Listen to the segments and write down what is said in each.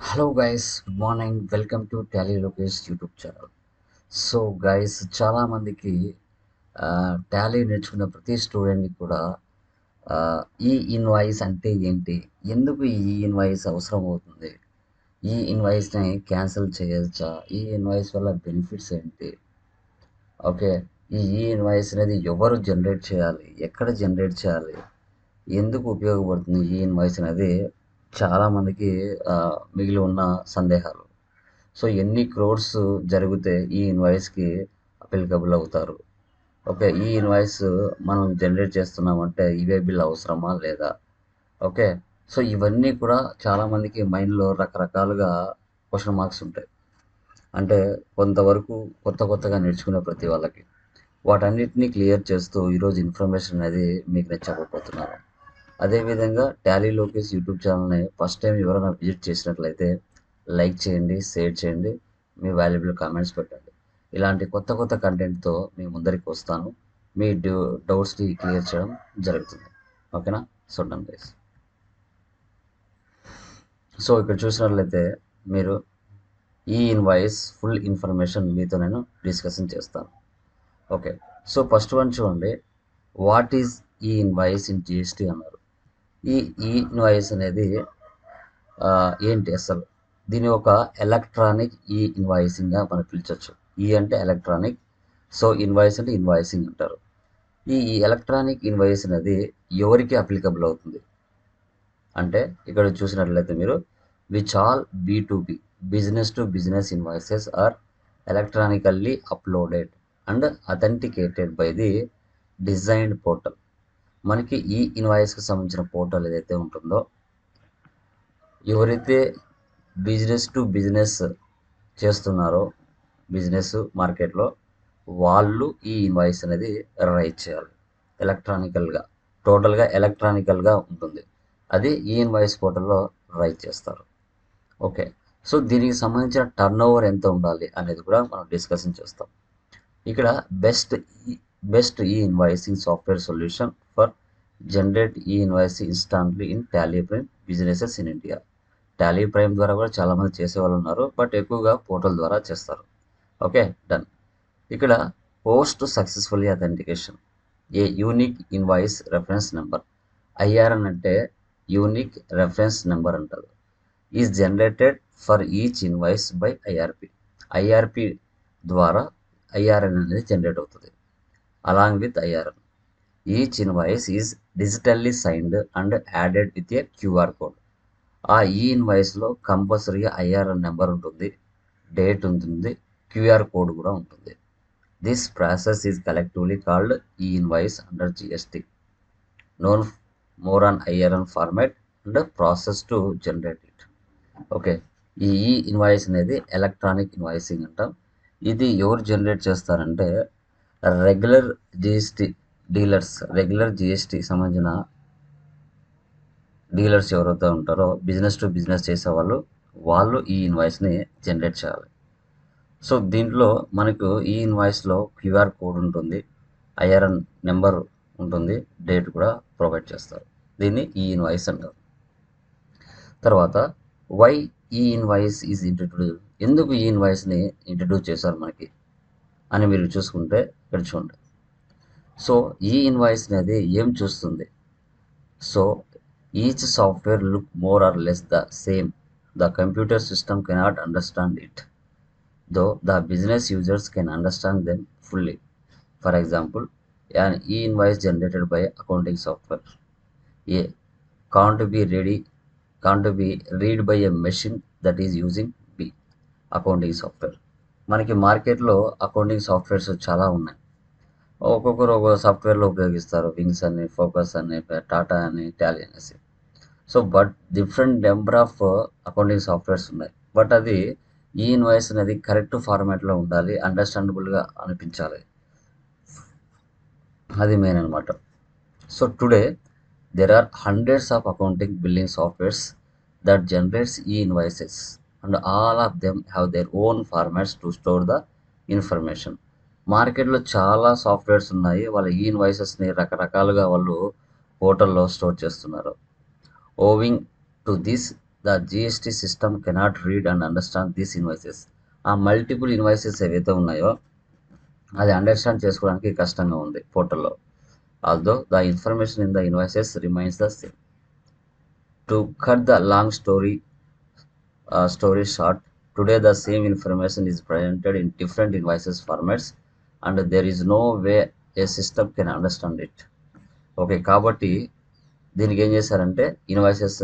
Hello guys good morning welcome to Tally Lokesh YouTube channel so guys చాలామందికి Tally నేర్చుకున్న ప్రతి స్టూడెంట్కి కూడా ఈ ఇన్వాయిస్ అంటే ఏంటి? ఎందుకు ఈ ఇన్వాయిస్ అవసరం అవుతుంది? ఈ ఇన్వాయిస్ని క్యాన్సిల్ చేయొచ్చా? ఈ ఇన్వాయిస్ వల్ల బెనిఫిట్స్ ఏంటి? ఓకే. ఈ ఈ ఇన్వాయిస్ అనేది ఎవరు జనరేట్ చేయాలి? ఎక్కడ జనరేట్ చేయాలి? ఎందుకు ఉపయోగపడుతుంది ఈ ఇన్వాయిస్ అనేది? చాలామందికి మిగిలి ఉన్న సందేహాలు. సో ఎన్ని క్రోర్స్ జరిగితే ఈ ఇన్వాయిస్కి అప్లికబుల్ అవుతారు? ఓకే ఈ ఇన్వాయిస్ మనం జనరేట్ చేస్తున్నామంటే ఇవే బిల్ అవసరమా లేదా? ఓకే సో ఇవన్నీ కూడా చాలామందికి మైండ్లో రకరకాలుగా క్వశ్చన్ మార్క్స్ ఉంటాయి. అంటే కొంతవరకు కొత్త కొత్తగా నేర్చుకునే ప్రతి వాళ్ళకి. వాటన్నిటిని క్లియర్ చేస్తూ ఈరోజు ఇన్ఫర్మేషన్ అనేది మీకు నేను చెప్పబోతున్నాను అదేవిధంగా టాలీ లోకేష్ యూట్యూబ్ ఛానల్ని ఫస్ట్ టైం ఎవరైనా విజిట్ చేసినట్లయితే లైక్ చేయండి షేర్ చేయండి మీ వాల్యుబుల్ కామెంట్స్ పెట్టండి. ఇలాంటి కొత్త కొత్త కంటెంట్తో మీ ముందరికి వస్తాను. మీ డౌ డౌట్స్ని క్లియర్ చేయడం జరుగుతుంది. ఓకేనా? చూడండి గైస్. సో ఇక్కడ చూసినట్లయితే మీరు ఈ ఇన్వాయిస్ ఫుల్ ఇన్ఫర్మేషన్ మీతో నేను డిస్కషన్ చేస్తాను. ఓకే. సో ఫస్ట్ వన్ చూడండి. What is e invoice in GST అన్నారు? ఈ ఈ ఇన్వాయిస్ అనేది ఏంటి అసలు? దీని ఒక ఎలక్ట్రానిక్ ఈ ఇన్వాయిసింగ్గా మనం పిలిచవచ్చు ఈ అంటే ఎలక్ట్రానిక్ సో ఇన్వాయిస్ అంటే ఇన్వాయిసింగ్ అంటారు. ఈ ఈ ఎలక్ట్రానిక్ ఇన్వాయిస్ అనేది ఎవరికి అప్లికబుల్ అవుతుంది? అంటే ఇక్కడ చూసినట్లయితే మీరు which all B to B business to business invoices are electronically uploaded and authenticated by the designed portal మనకి ఈ ఇన్వాయిస్కి సంబంధించిన పోర్టల్ ఏదైతే ఉంటుందో ఎవరైతే బిజినెస్ టు బిజినెస్ చేస్తున్నారో బిజినెస్ మార్కెట్లో వాళ్ళు ఈ ఇన్వాయిస్ అనేది రైట్ చేయాలి. ఎలక్ట్రానికల్గా టోటల్గా ఎలక్ట్రానికల్గా ఉంటుంది. అది ఈ ఇన్వాయిస్ పోర్టల్లో రైట్ చేస్తారు. ఓకే సో దీనికి సంబంధించిన టర్న్ ఓవర్ ఎంత ఉండాలి అనేది కూడా మనం డిస్కషన్ చేస్తాం. ఇక్కడ best best e invoicing software solution generate e invoice instantly in Tally Prime businesses in India Tally Prime ద్వారా కూడా చాలామంది చేసేవాళ్ళు ఉన్నారు బట్ ఎక్కువగా పోర్టల్ ద్వారా చేస్తారు. ఓకే డన్ ఇక్కడ post successfully authentication a unique invoice reference number IRN అంటే యూనిక్ రెఫరెన్స్ నెంబర్ అంటారు. Is generated for each invoice by IRP IRP ద్వారా ఐఆర్ఎన్ అనేది జనరేట్ అవుతుంది. Along with IRN each invoice is digitally signed and added with a QR code ఆ ఈ ఇన్వాయిస్లో కంపల్సరీగా IRN number ఉంటుంది డేట్ ఉంటుంది క్యూఆర్ కోడ్ కూడా ఉంటుంది. This process is collectively called e invoice under GST known more on IRN format and process to generate it okay ఈ e invoice అనేది ఎలక్ట్రానిక్ ఇన్వాయిసింగ్ అంటాం. ఇది ఎవరు జనరేట్ చేస్తారంటే regular GST dealers regular GST సంబంధించిన dealers ఎవరైతే ఉంటారో business to business చేసేవాళ్ళు వాళ్ళు ఈ ఇన్వాయిస్ని జనరేట్ చేయాలి. సో దీంట్లో మనకు ఈ ఇన్వాయిస్లో క్యూఆర్ కోడ్ ఉంటుంది ఐఆర్ఎన్ నెంబర్ ఉంటుంది డేట్ కూడా ప్రొవైడ్ చేస్తారు. దీన్ని ఈ ఇన్వాయిస్ అంటారు. తర్వాత why e invoice is introduce ఎందుకు ఈ ఇన్వాయిస్ని ఇంట్రడ్యూస్ చేశారు మనకి? అని మీరు చూసుకుంటే ఇక్కడ చూడండి. సో ఈ ఇన్వాయిస్ అనేది ఏం చూస్తుంది? So each software look more or less the same the computer system cannot understand it though the business users can understand them fully for example an e-invoice generated by accounting software. A can't be ready can't be read by a machine that is using b accounting software మనకి మార్కెట్లో accounting softwares చాలా ఉన్నాయి. ఒక్కొక్కరు ఒక్కొక్క సాఫ్ట్వేర్లో ఉపయోగిస్తారు. Wings అని focus అని టాటా అని టాలీ అనేసి so but different number of accounting softwares ఉన్నాయి. బట్ అది ఈ ఇన్వాయిస్ అనేది కరెక్ట్ ఫార్మాట్లో ఉండాలి అండర్స్టాండబుల్గా అనిపించాలి. అది మెయిన్ అనమాట so today there are hundreds of accounting billing softwares that generates e invoices and all of them have their own formats to store the information మార్కెట్లో చాలా సాఫ్ట్వేర్స్ ఉన్నాయి. వాళ్ళ ఈ ఇన్వాయిసెస్ని రకరకాలుగా వాళ్ళు పోర్టల్లో స్టోర్ చేస్తున్నారు. Owing to this the GST system cannot read and understand this invoices. ఆ మల్టిపుల్ ఇన్వాయిసెస్ ఏవైతే ఉన్నాయో అది అండర్స్టాండ్ చేసుకోవడానికి కష్టంగా ఉంది పోర్టల్లో although the information in the invoices remains the same. To cut the long story story short today the same information is presented in different invoices formats. And there is no way a system can understand it okay కాబట్టి దీనికి ఏం చేశారంటే invoices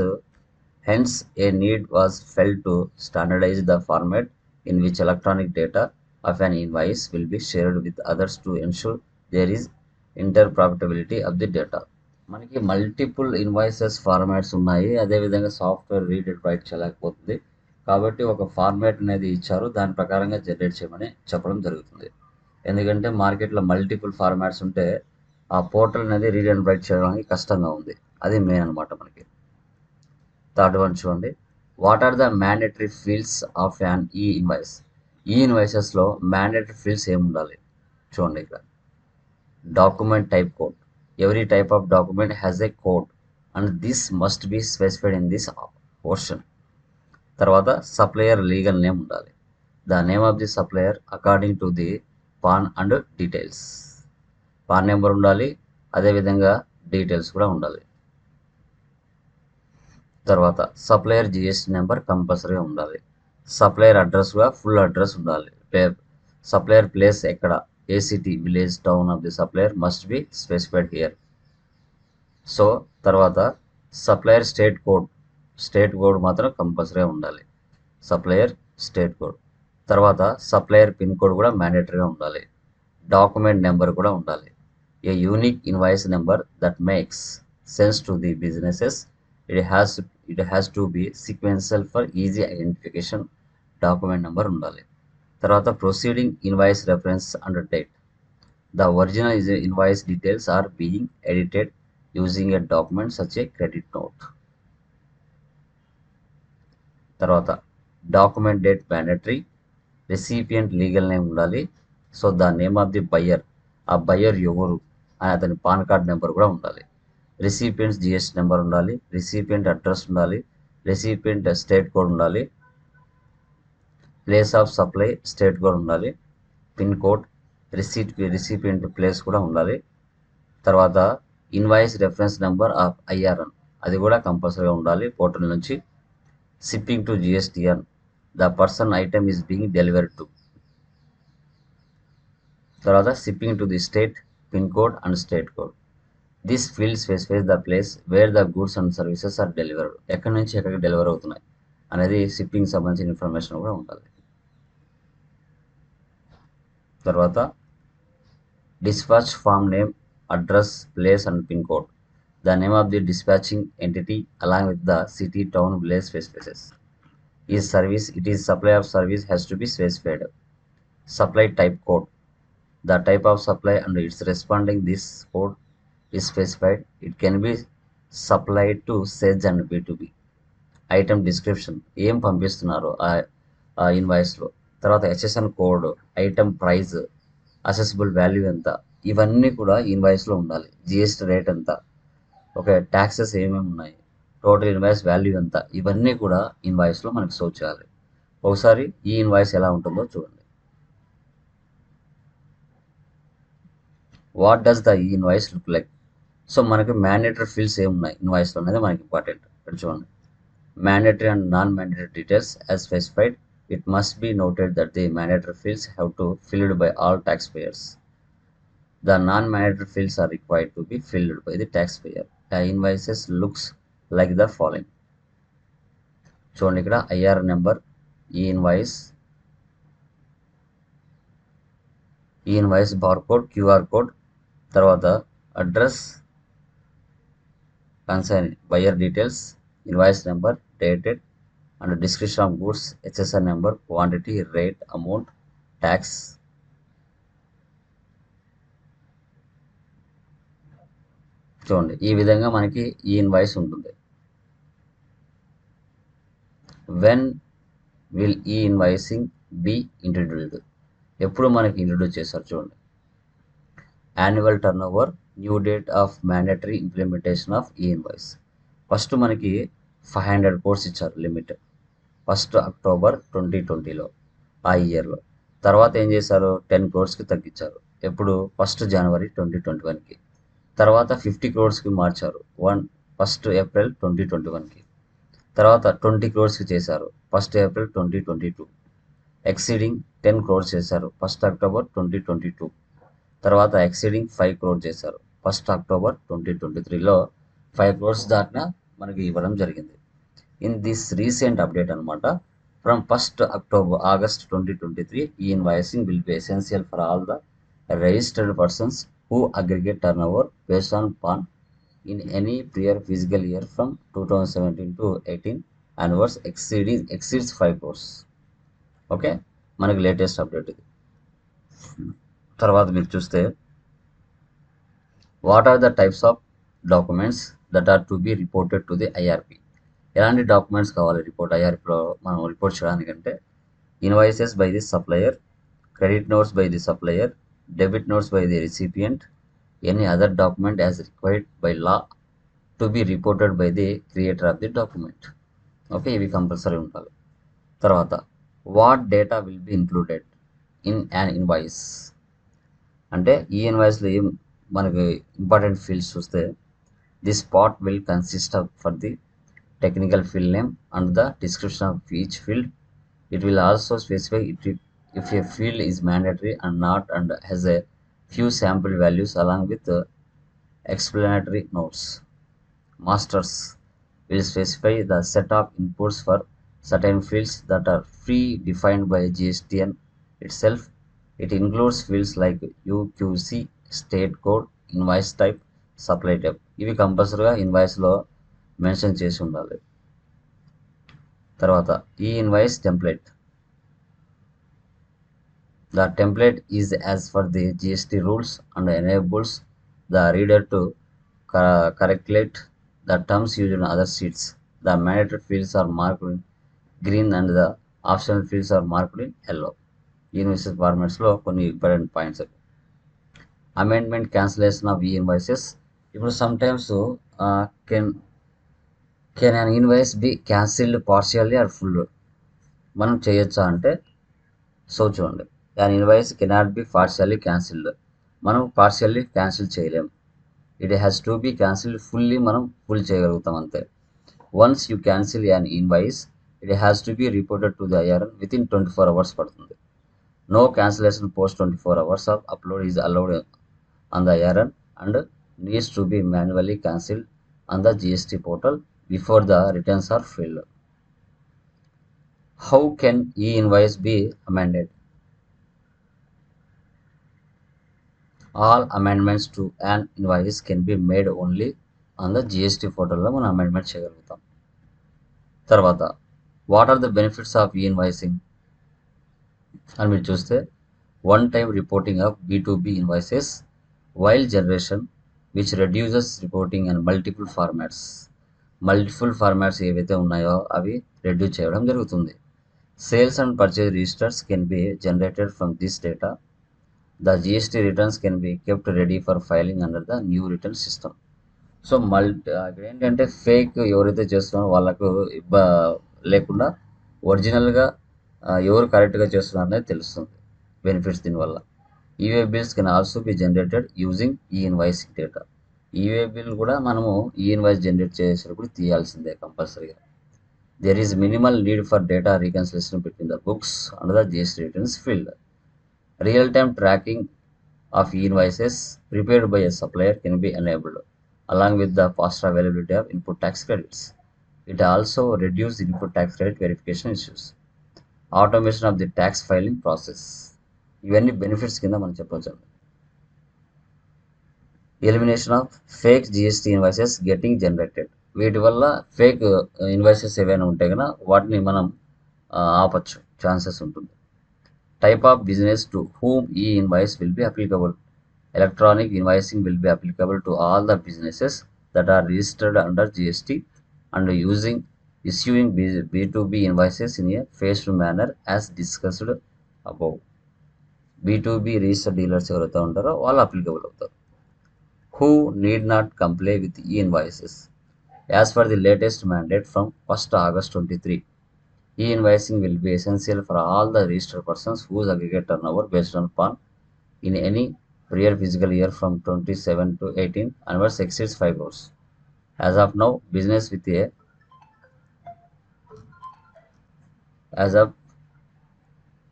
hence a need was felt to standardize the format in which electronic data of an invoice will be shared with others to ensure there is inter profitability of the data మనకి multiple invoices formats ఉన్నాయి. అదేవిధంగా software read write చేయలేకపోతుంది. కాబట్టి ఒక format అనేది ఇచ్చారు. దాని ప్రకారంగా జనరేట్ చేయమని చెప్పడం జరుగుతుంది. ఎందుకంటే మార్కెట్లో మల్టిపుల్ ఫార్మాట్స్ ఉంటే ఆ పోర్టల్ అనేది రీడ్ అండ్ రైట్ చేయడానికి కష్టంగా ఉంది. అది మెయిన్ అనమాట మనకి. థర్డ్ వన్ చూడండి. What are the mandatory fields of an e invoice e ఇన్వాయిసెస్లో mandatory fields ఏమి ఉండాలి? చూడండి ఇక్కడ. Document type code every type of document has a code and this must be specified in this portion తర్వాత supplier legal name ఉండాలి. The name of the supplier according to the PAN and details. PAN number ఉండాలి అదేవిధంగా details కూడా ఉండాలి. తర్వాత supplier GST number కంపల్సరీగా ఉండాలి. Supplier address కూడా ఫుల్ అడ్రస్ ఉండాలి. సప్లయర్ ప్లేస్ ఎక్కడ? A city village town of the supplier must be specified here so తర్వాత supplier state code state code మాత్రం కంపల్సరీగా ఉండాలి. Supplier state code. తర్వాత సప్లయర్ పిన్ కోడ్ కూడా మ్యాండేటరీగా ఉండాలి. డాక్యుమెంట్ నెంబర్ కూడా ఉండాలి. A unique invoice number that makes sense to the businesses it has it has to be sequential for easy identification document number ఉండాలి. తర్వాత proceeding invoice reference and date the original invoice details are being edited using a document such a credit note తర్వాత document date mandatory recipient legal name ఉండాలి. So the name of the buyer ఆ buyer ఎవరు? అని అతని PAN card number కూడా ఉండాలి. Recipients GST number ఉండాలి. Recipient address ఉండాలి. రెసిపియంట్ స్టేట్ కోడ్ ఉండాలి. Place of supply state code ఉండాలి. Pin code receipt recipient place కూడా ఉండాలి. తర్వాత invoice reference number of IRN అది కూడా కంపల్సరీగా ఉండాలి. పోర్టల్ నుంచి. Shipping to GSTN the person item is being delivered to తర్వాత shipping to the state pin code and state code this field specifies the place where the goods and services are delivered ఎక్కడి నుంచి ఎక్కడికి deliver అవుతున్నాయి అనేది shipping సంబంధించిన information కూడా ఉంటుంది తర్వాత dispatch form name address place and pin code the name of the dispatching entity along with the city town village specifies ఈ service it is supply of service has to be specified supply type code the type of supply and its responding this code is specified it can be supplied to SEZ and B to B item description ఏం పంపిస్తున్నారు? ఆ ఇన్వాయిస్లో తర్వాత HSN code item price assessable value ఎంత? ఇవన్నీ కూడా ఇన్వాయిస్లో ఉండాలి. జిఎస్టీ రేట్ ఎంత? ఓకే ట్యాక్సెస్ ఏమేమి ఉన్నాయి? టోటల్ ఇన్వాయిస్ వాల్యూ ఎంత ఇవన్నీ కూడా ఇన్వాయిస్లో మనకి షో చేయాలి ఒకసారి ఈ ఇన్వాయిస్ ఎలా ఉంటుందో చూడండి what does the e invoice look like so మనకి మ్యాండేటరీ ఫీల్డ్స్ ఏమున్నాయి ఇన్వాయిస్లో అనేది మనకి ఇంపార్టెంట్ ఇక్కడ చూడండి mandatory and non-mandatory details as specified, it must be noted that the mandatory fields have to filled by all taxpayers. The non-mandatory fields are required to be filled by the taxpayer. The invoices looks like the following చూడండి ఇక్కడ IR number e invoice e invoice bar code QR code తర్వాత address consign buyer details invoice number dated and description of goods HSR number quantity rate amount tax చూడండి ఈ విధంగా మనకి e invoice ఉంటుంది. When will e invoicing be introduced ఎప్పుడు మనకి introduce చేస్తారు చూడండి. Annual turn over new date of mandatory implementation of e invoice first మనకి ఫైవ్ హండ్రెడ్ కోర్స్ ఇచ్చారు లిమిట్ ఫస్ట్ అక్టోబర్ ట్వంటీ ట్వంటీలో ఆ ఇయర్లో తర్వాత ఏం చేశారు? టెన్ క్రోర్స్కి తగ్గించారు. ఎప్పుడు? ఫస్ట్ జనవరి ట్వంటీ ట్వంటీ వన్కి తర్వాత ఫిఫ్టీ క్రోర్స్కి మార్చారు. One first April twenty twenty వన్కి తర్వాత ట్వంటీ క్రోర్స్కి చేశారు. First April twenty twenty two. Exceeding ten crores చేశారు. First October twenty twenty two. తర్వాత ఎక్సీడింగ్ ఫైవ్ క్రోర్ చేశారు. ఫస్ట్ అక్టోబర్ ట్వంటీ ట్వంటీ త్రీలో ఫైవ్ క్రోర్స్ దాటిన మనకి ఇవ్వడం జరిగింది. ఇన్ దిస్ రీసెంట్ అప్డేట్ అనమాట from first October August twenty twenty three e invoicing will be essential for all the registered persons who aggregate turn over based on PAN in any prior fiscal year from 2017 to 18 onwards exceeding exceeds 5 crores. Okay మనకి latest update ఇది. తర్వాత మీరు చూస్తే what are the types of documents that are to be reported to the IRP ఎలాంటి documents కావాలి report ఐఆర్పిలో మనం report చేయడానికంటే invoices by the supplier credit notes by the supplier debit notes by the recipient any other document as required by law to be reported by the creator of the document okay ఇవి compulsory ఉండాలి. తర్వాత what data will be included in an invoice అంటే ఈ ఇన్వాయిస్లో ఏం మనకి important fields చూస్తే this part will consist of for the technical field name and the description of each field it will also specify it if a field is mandatory and not and has a few sample values along with uh, explanatory notes. Masters will specify the set of inputs for certain fields that are pre-defined by GSTN itself. It includes fields like UQC, state code, invoice type, supply type. ఇవి కంపల్సరీగా ఇన్వాయిస్లో mention చేసి ఉండాలి తర్వాత e invoice template The template is as per the GST rules and enables the reader to ca- calculate the terms used in other sheets. The mandatory fields are marked in green and the optional fields are marked in yellow. Invoices ఫార్మాట్స్లో కొన్ని important points amendment cancellation of e invoices ఇప్పుడు some times can can an invoice be cancelled partially or full మనం చేయొచ్చా అంటే so చూడండి దాని invoice cannot be partially cancelled మనం partially cancel చేయలేం. It has to be cancelled fully మనం full చేయగలుగుతాం అంతే. Once you cancel an invoice it has to be reported to the IRN within twenty four hours పడుతుంది. No cancellation post twenty four hours of upload is allowed on the IRN and needs to be manually cancelled on the GST portal before the returns are filed how can e invoice be amended all amendments to an invoice can be made only on the GST పోర్టల్లో మనం amendment చేయగలుగుతాం. తర్వాత what are the benefits of e invoicing అని మీరు చూస్తే one time reporting of B to B invoices while generation which reduces reporting and multiple formats multiple formats ఏవైతే ఉన్నాయో అవి రెడ్యూస్ చేయడం జరుగుతుంది. Sales and purchase registers can be generated from this data the GST returns can be kept ready for filing under the new return system so multi ఇక్కడ ఏంటంటే fake ఎవరైతే చేస్తున్నారో వాళ్ళకు ఇబ్బ లేకుండా ఒరిజినల్గా ఎవరు కరెక్ట్గా చేస్తున్నారు అనేది తెలుస్తుంది బెనిఫిట్స్ దీనివల్ల. E way bills can also be generated using e invoicing data e way bill కూడా మనము ఈ ఇన్వాయిస్ జనరేట్ చేసేటప్పుడు తీయాల్సిందే కంపల్సరీగా there is minimal need for data reconciliation between the books and the GST returns field real time tracking of invoices prepared by a supplier can be enabled along with the fast availability of input tax credits it also reduce input tax credit verification issues automation of the tax filing process ఇవన్నీ benefits కింద మనం చెప్పవచ్చు elimination of fake GST invoices getting generated వీటి వల్ల fake invoices ఏవైనా ఉంటాయి కదా వాటిని మనం ఆపచ్చు. ఛాన్సెస్ ఉంటుంది. Type of business to whom ఈ invoice will be applicable electronic invoicing will be applicable to all the businesses that are registered under GST and using issuing B- B2B invoices in a phased manner as discussed above. B2B register dealers ఎవరైతే ఉంటారో వాళ్ళు applicable అవుతారు who need not comply with ఈ invoices As per the latest mandate from 1st August 23, e-invoicing will be essential for all the registered persons whose aggregate turnover based on PAN in any prior fiscal year from 27 to 18 onwards exceeds 5 crores. As of now, business with a as of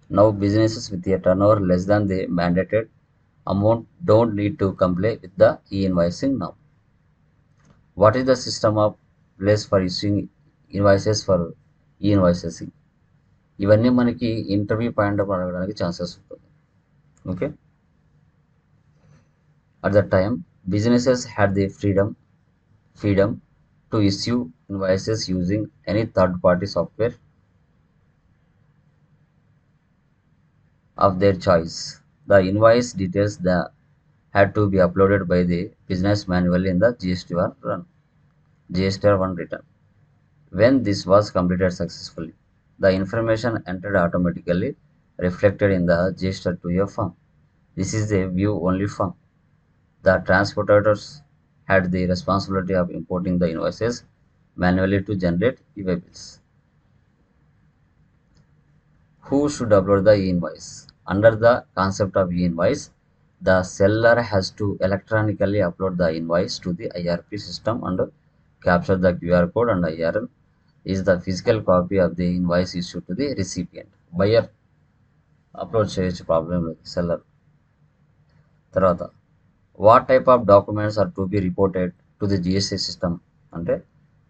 now businesses with a turnover less than the mandated amount don't need to comply with the e-invoicing now. What is the system of place for issuing invoices for e-invoices? ఇవన్నీ మనకి interview point up అడగడానికి chances ఉంటుంది okay at the time businesses had the freedom freedom to issue invoices using any third party software of their choice. The invoice details the, had to be uploaded by the business manually in the GST1 run. GST1 return. When this was completed successfully, the information entered automatically reflected in the GST2A form. This is a view only form. The transporters had the responsibility of importing the invoices manually to generate e-way bills. Who should upload the e-invoice? Under the concept of e-invoice, the seller has to electronically upload the invoice to the IRP system and capture the QR code and IRN is the physical copy of the invoice issued to the recipient. Buyer upload చేయొచ్చు problem లేదు. Seller తర్వాత what type of documents are to be reported to the GST system అంటే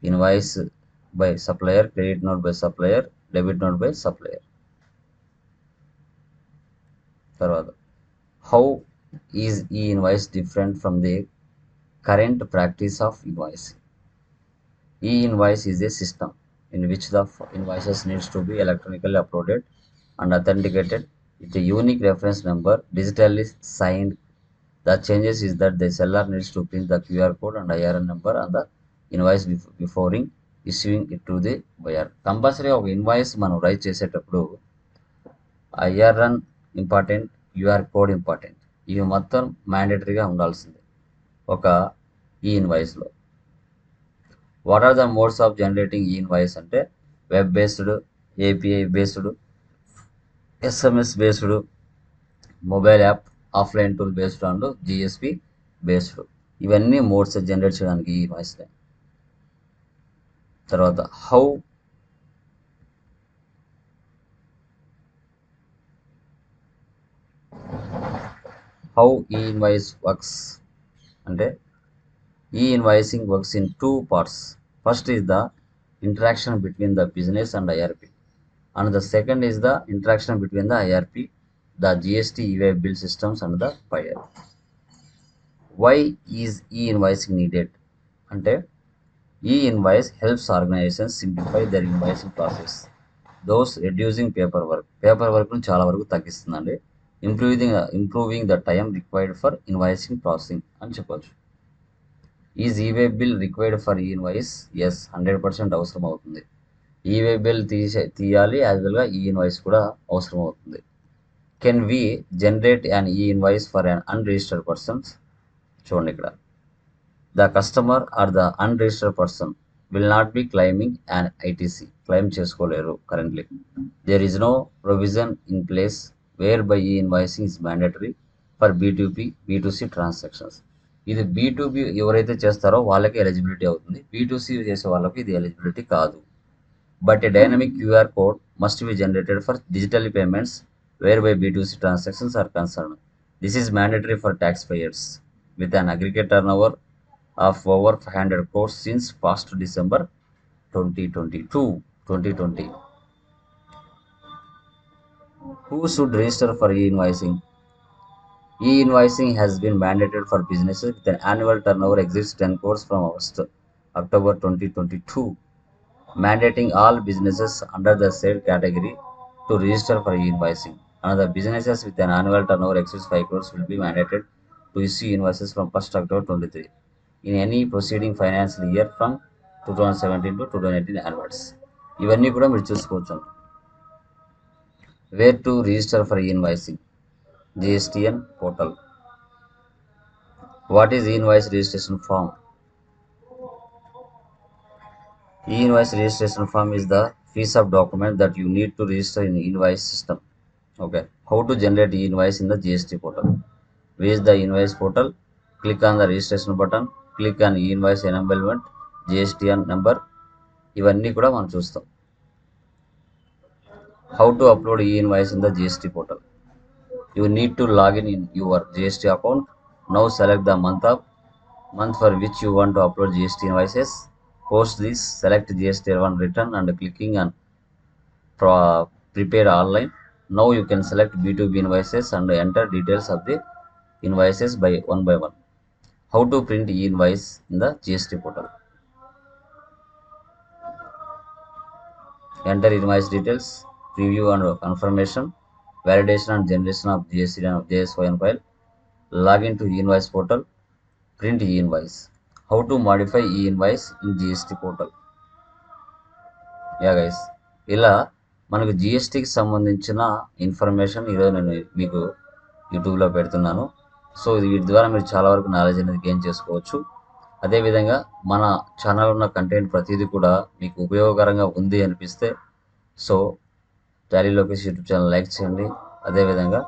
invoice by supplier credit note by supplier debit note by supplier తర్వాత how is e invoice different from the current practice of invoice e invoice is a system in which the invoices needs to be electronically uploaded and authenticated with unique reference number digitally signed The changes is that the seller needs to print the QR code and IRN number on the invoice bef- before issuing it to the buyer. Compulsory ఒక invoice మనం write చేసేటప్పుడు IRN important QR code important ఇవి మొత్తం మ్యాండేటరీగా ఉండాల్సిందే. ఒక e ఇన్వాయిస్లో what are the modes of generating e invoice అంటే web based API based SMS based mobile app offline tool based and GSP based ఇవన్నీ మోడ్స్ జనరేట్ చేయడానికి e వాయిస్లే తర్వాత how how e invoice works అంటే e invoicing works in two parts first is the interaction between the business and IRP and the second is the interaction between the IRP the GST e way bill systems and the pi r why is e invoicing needed అంటే e invoice helps organization simplify their invoicing process thus reducing paper work paper వర్క్ను చాలా వరకు తగ్గిస్తుందండి. Improving improving the time required for invoicing processing అని చెప్పవచ్చు is e way bill required for e invoice yes hundred percent అవసరం అవుతుంది e-way bill తీసే తీయాలి as వెల్గా e invoice కూడా అవసరం అవుతుంది can we generate an e invoice for an unregistered persons చూడండి ఇక్కడ the customer or the unregistered person will not be claiming and ITC claim చేసుకోలేరు currently there is no provision in place whereby e invoicing is mandatory for B to P B to C transactions ఇది B to B ఎవరైతే చేస్తారో వాళ్ళకి eligibility అవుతుంది. B2C చేసే వాళ్ళకి ఇది eligibility కాదు. But a dynamic QR code must be generated for digital payments whereby B to C transactions are concern this is mandatory for tax payers with an aggregate turn over of over five hundred crores since first December twenty twenty two twenty twenty who should register for e invoicing E-invoicing has been mandated for businesses with an annual turnover exceeds 10 crores from October 2022, mandating all businesses under the said category to register for e-invoicing. Another businesses with an annual turnover exceeds 5 crores will be mandated to issue invoices from 1st October 23 in any proceeding financial year from 2017 to 2018 onwards. ఇవన్నీ కూడా మీరు చూసుకోవచ్చు where to register for invoicing GSTN portal what is invoice registration form e invoice registration form is the piece of document that you need to register in invoice system. Okay, how to generate e-invoice in the GST portal? Visit the invoice portal, click on the registration button, click on e-invoice enablement, GSTN number, ఇవన్నీ కూడా మనం చూస్తాం. How to upload e-invoice in the GST portal? You need to log in your GST account. Now select the month up month for which you want to upload GST invoices. Post this, select GST1 return and clicking on prepare online. Now you can select B2B invoices and enter details of the invoices by one by one. How to print e-invoice in the GST portal? Enter invoice details, preview and confirmation, validation and generation of GST and JSON file. login to e-invoice portal, print e-invoice. How to modify e-invoice in GST portal? Yeah guys ఇలా మనకు జిఎస్టీకి సంబంధించిన information ఈరోజు నేను మీకు యూట్యూబ్లో పెడుతున్నాను so ఇది వీటి ద్వారా మీరు చాలా వరకు నాలెడ్జ్ అనేది గెయిన్ చేసుకోవచ్చు అదేవిధంగా మన ఛానల్ ఉన్న కంటెంట్ ప్రతిదీ కూడా మీకు ఉపయోగకరంగా ఉంది అనిపిస్తే so Tally Lokesh YouTube channel like చేయండి. అదేవిధంగా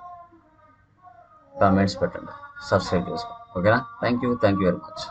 కామెంట్స్ పెట్టండి. సబ్స్క్రైబ్ చేసుకోండి. ఓకేనా? Thank you thank you very much